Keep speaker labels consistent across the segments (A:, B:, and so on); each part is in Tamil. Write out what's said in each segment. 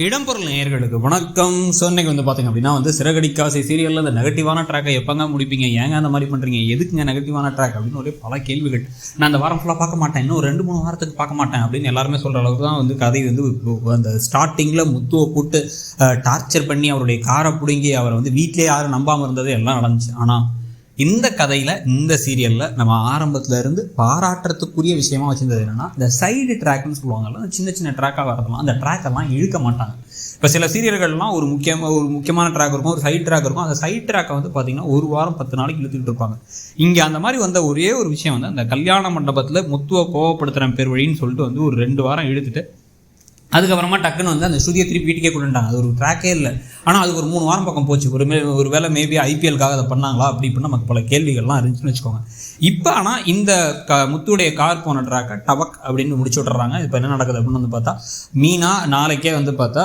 A: இடம்பொருள் நேயர்களுக்கு வணக்கம். ஸோ இன்றைக்கி வந்து பார்த்தீங்க அப்படின்னா வந்து சிறகடிக்காசி சீரியலில் இந்த நெகட்டிவான ட்ராக்கை எப்போங்க முடிப்பீங்க? ஏங்க அந்த மாதிரி பண்ணுறீங்க எதுக்குங்க நெகட்டிவான ட்ராக் அப்படின்னு ஒரே பல கேள்விகள். நான் அந்த வாரம் ஃபுல்லாக பார்க்க மாட்டேன். இன்னும் ரெண்டு மூணு வாரத்துக்கு பார்க்க மாட்டேன் அப்படின்னு எல்லாருமே சொல்கிற அளவுக்கு தான் வந்து கதை வந்து இப்போ அந்த ஸ்டார்டிங்கில் முத்துவை போட்டு டார்ச்சர் பண்ணி அவருடைய காரை பிடுங்கி அவரை வந்து வீட்டிலே யாரும் நம்பாமல் இருந்தது எல்லாம் நடந்துச்சு. ஆனால் இந்த கதையில் இந்த சீரியலில் நம்ம ஆரம்பத்துல இருந்து பாராட்டுறதுக்குரிய விஷயமா வச்சிருந்தது என்னன்னா இந்த சைடு ட்ராக்னு சொல்லுவாங்கல்ல அந்த சின்ன சின்ன ட்ராக்காக வரதெல்லாம் அந்த ட்ராக்கெல்லாம் இழுக்க மாட்டாங்க. இப்போ சில சீரியல்கள்லாம் ஒரு முக்கியமாக ஒரு முக்கியமான ட்ராக் இருக்கும் ஒரு சைடு ட்ராக் இருக்கும். அந்த சைடு ட்ராக்கை வந்து பார்த்தீங்கன்னா ஒரு வாரம் பத்து நாளைக்கு இழுத்துக்கிட்டு இருப்பாங்க. இங்கே அந்த மாதிரி வந்த ஒரே ஒரு விஷயம் வந்து அந்த கல்யாண மண்டபத்தில் முத்துவ கோவப்படுத்துகிற பேர் வழின்னு சொல்லிட்டு வந்து ஒரு ரெண்டு வாரம் இழுத்துட்டு அதுக்கப்புறமா டக்குன்னு வந்து அந்த ஸ்டுடியோ திருப்பி வீட்டுக்கே கொண்டுட்டாங்க அது ஒரு ட்ராக்கே இல்லை. ஆனால் அதுக்கு ஒரு மூணு வாரம் பக்கம் போச்சு. ஒரு மே ஒரு வேளை மேபி ஐபிஎல்காக அதை பண்ணாங்களா? அப்படி இப்படின்னு நமக்கு பல கேள்விகள்லாம் இருந்துச்சுன்னு வச்சுக்கோங்க. இப்போ ஆனால் இந்த க முத்துடைய கார் போன ட்ராக்கை டபக் அப்படின்னு முடிச்சு விட்றாங்க இப்போ என்ன நடக்குது அப்படின்னு வந்து பார்த்தா மீனா நாளைக்கே வந்து பார்த்தா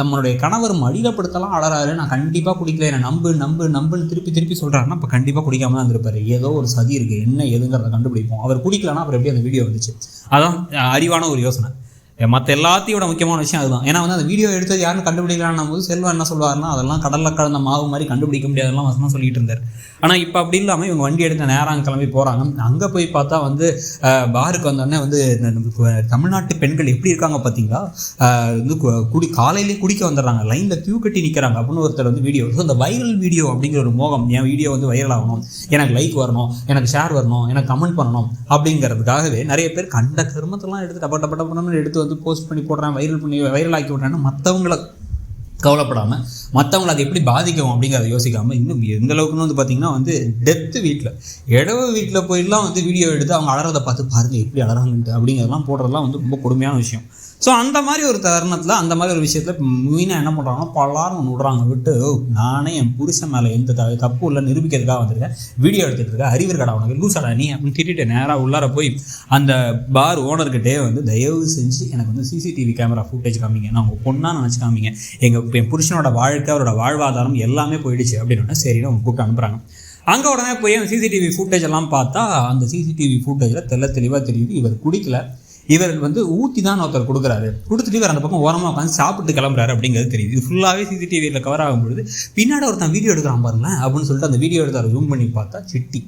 A: தம்மனுடைய கணவர் மடியிலப்படுத்தலாம் அழறாரு நான் கண்டிப்பாக குடிக்கல. என்னை நம்பு நம்பு நம்புன்னு திருப்பி திருப்பி சொல்கிறாருன்னா இப்போ கண்டிப்பாக குடிக்காம தான் இருந்திருப்பாரு. ஏதோ ஒரு சதி இருக்குது என்ன ஏதுங்கிறத கண்டுபிடிப்போம். அவர் குடிக்கலன்னா அப்புறம் எப்படி அந்த வீடியோ வந்துச்சு? அதான் அறிவான ஒரு யோசனை. மற்ற எல்லாத்தையும் விட முக்கியமான விஷயம் அதுதான். ஏன்னா வந்து அந்த வீடியோ எடுத்தது யாரும் கண்டுபிடிக்கலான்னும் போது செல்வம் என்ன சொல்வார்னா அதெல்லாம் கடலில் கலந்த மாவு மாதிரி கண்டுபிடிக்க முடியாதெல்லாம் வசனம் சொல்லிட்டு இருந்தார். ஆனால் இப்போ அப்படி இல்லாமல் இவங்க வண்டி எடுத்து நேரம் கிளம்பி போகிறாங்க அங்கே போய் பார்த்தா வந்து பாருக்கு வந்தோடனே வந்து இந்த தமிழ்நாட்டு பெண்கள் எப்படி இருக்காங்க பார்த்தீங்களா வந்து கு- குடி காலையிலேயே குடிக்க வந்துடுறாங்க. லைனில் கியூ கட்டி நிற்கிறாங்க அப்படின்னு ஒருத்தர் வந்து வீடியோ ஸோ இந்த வைரல் வீடியோ அப்படிங்கிற ஒரு மோகம் என் வீடியோ வந்து வைரல் ஆகணும். எனக்கு லைக் வரணும். எனக்கு ஷேர் வரணும். எனக்கு கமெண்ட் பண்ணணும். அப்படிங்கிறதுக்காகவே நிறைய பேர் கண்ட கருமத்தெல்லாம் எடுத்து டப்ப டப்ப டப்பன்னு எடுத்து வந்து போஸ்ட் பண்ணி போடுறான் வைரல் பண்ணி வைரல் ஆக்கி விட்றேன்னு மற்றவங்கள கவலைப்படாமல் மற்றவங்களை அது எப்படி பாதிக்கும் அப்படிங்கிறத யோசிக்காமல் இன்னும் எந்த அளவுக்குன்னு வந்து பார்த்தீங்கன்னா வந்து டெத்து வீட்டில் இடவு வீட்டில் போயிடலாம் வந்து வீடியோ எடுத்து அவங்க அலறதை பார்த்து பாருங்கள் எப்படி அலறாங்கன்ட்டு அப்படிங்கிறதெல்லாம் போடுறதெல்லாம் வந்து ரொம்ப கொடுமையான விஷயம். ஸோ அந்த மாதிரி ஒரு தருணத்தில் அந்த மாதிரி ஒரு விஷயத்தில் மீனாக என்ன பண்ணுறாங்கன்னா பல்லாரும் ஒன்று விடுறாங்க. விட்டு "ஓ, நானே என் புருஷன் மேலே எந்த த தப்பு இல்லை நிரூபிக்கிறதுக்காக வந்திருக்கேன். வீடியோ எடுத்துகிட்டு இருக்கேன். அறிவர் கடை உனக்கு? லூசாடா நீ அப்படின்னு திட்டிட்டு நேராக உள்ளார போய் அந்த பார் ஓனர்கிட்டே வந்து தயவு செஞ்சு எனக்கு வந்து சிசிடிவி கேமரா ஃபுட்டேஜ் காமிங்க. நான் உங்கள் பொண்ணாக நினச்சி காமிங்க. எங்கள் என் புருஷனோட வாழ்க்கை அவரோட வாழ்வாதாரம் எல்லாமே போயிடுச்சு. அப்படின்னு சரின்னு அவங்க கூப்பிட்டு அனுப்புகிறாங்க அங்கே உடனே போய் அந்த சிசிடிவி ஃபுட்டேஜ் எல்லாம் பார்த்தா அந்த சிசிடிவி ஃபுட்டேஜில் தெள்ள தெளிவாக தெரியுது. இவர் குடிக்கல. இவர் வந்து ஊற்றி தான் ஒருத்தர் கொடுக்குறாரு. கொடுத்துட்டு இவர் அந்த பக்கம் ஓரமாக உட்காந்து சாப்பிட்டு கிளம்புறாரு அப்படிங்கிறது தெரியுது. இது ஃபுல்லாகவே சிசிடிவியில் கவர் ஆகும்பொழுது பின்னாடி ஒருத்தன் வீடியோ எடுக்கிறான் பாருங்களேன் அப்படின்னு சொல்லிட்டு அந்த வீடியோ எடுத்து ஜூம் பண்ணி பார்த்தா சிட்டி.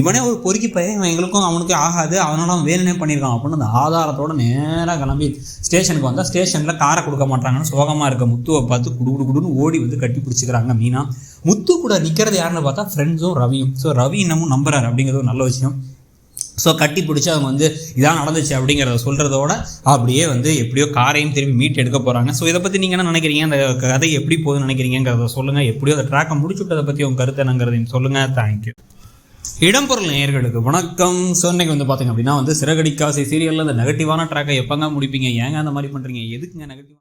A: இவனே ஒரு பொறுக்கி பையன் இவன் எங்களுக்கும் அவனுக்கும் ஆகாது அவனால அவன் வேணுனே பண்ணியிருக்கான் அப்படின்னு அந்த ஆதாரத்தோட நேராக கிளம்பி ஸ்டேஷனுக்கு வந்தால் ஸ்டேஷனில் காரை கொடுக்க மாட்டாங்கன்னு சோகமாக இருக்க முத்துவை பார்த்து குடு குடு குடுன்னு ஓடி வந்து கட்டி பிடிச்சிக்கிறாங்க மீனா. முத்து கூட நிற்கிறது யாருன்னு பார்த்தா ஃப்ரெண்ட்ஸும் ரவியும். ஸோ ரவி இன்னமும் நம்புறாரு அப்படிங்கிறது ஒரு நல்ல விஷயம். ஸோ கட்டி பிடிச்சி அவங்க வந்து இதான் நடந்துச்சு அப்படிங்கிறத சொல்கிறதோட அப்படியே வந்து எப்படியோ காரையும் திரும்பி மீட் எடுக்க போகிறாங்க ஸோ இதை பற்றி நீங்கள் என்ன நினைக்கிறீங்க? அந்த கதை எப்படி போகுதுன்னு நினைக்கிறீங்கிறத சொல்லுங்கள் எப்படியோ அந்த ட்ராக்கை முடிச்சு விட்டதை பற்றி உங்கள் கருத்து என்னங்கிறதையும் சொல்லுங்கள் தேங்க்யூ இடம்பொருள் நேயர்களுக்கு வணக்கம். ஸோ இன்னைக்கு வந்து பார்த்தீங்க அப்படின்னா வந்து சிறகடிக்காசி சீரியலில் அந்த நெகட்டிவான ட்ராக்கை எப்போங்க முடிப்பீங்க? ஏங்க அந்த மாதிரி பண்ணுறீங்க எதுக்குங்க நெகட்டிவ்